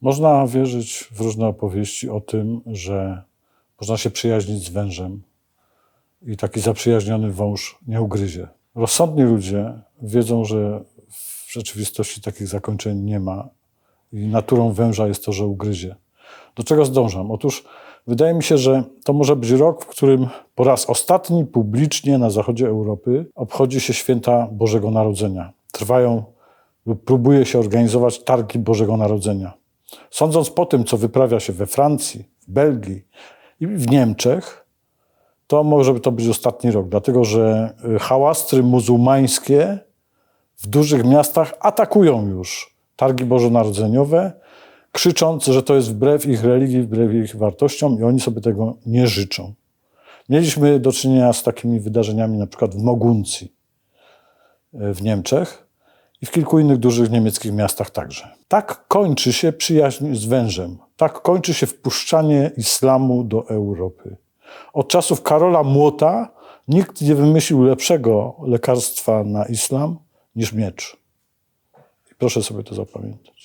Można wierzyć w różne opowieści o tym, że można się przyjaźnić z wężem i taki zaprzyjaźniony wąż nie ugryzie. Rozsądni ludzie wiedzą, że w rzeczywistości takich zakończeń nie ma i naturą węża jest to, że ugryzie. Do czego zdążam? Otóż wydaje mi się, że to może być rok, w którym po raz ostatni publicznie na zachodzie Europy obchodzi się święta Bożego Narodzenia. Trwają lub próbuje się organizować targi Bożego Narodzenia. Sądząc po tym, co wyprawia się we Francji, w Belgii i w Niemczech, to może to być ostatni rok, dlatego że y, hałastry muzułmańskie w dużych miastach atakują już targi bożonarodzeniowe, krzycząc, że to jest wbrew ich religii, wbrew ich wartościom i oni sobie tego nie życzą. Mieliśmy do czynienia z takimi wydarzeniami na przykład w Moguncji y, w Niemczech i w kilku innych dużych niemieckich miastach także. Tak kończy się przyjaźń z wężem. Tak kończy się wpuszczanie islamu do Europy. Od czasów Karola Młota nikt nie wymyślił lepszego lekarstwa na islam niż miecz. I proszę sobie to zapamiętać.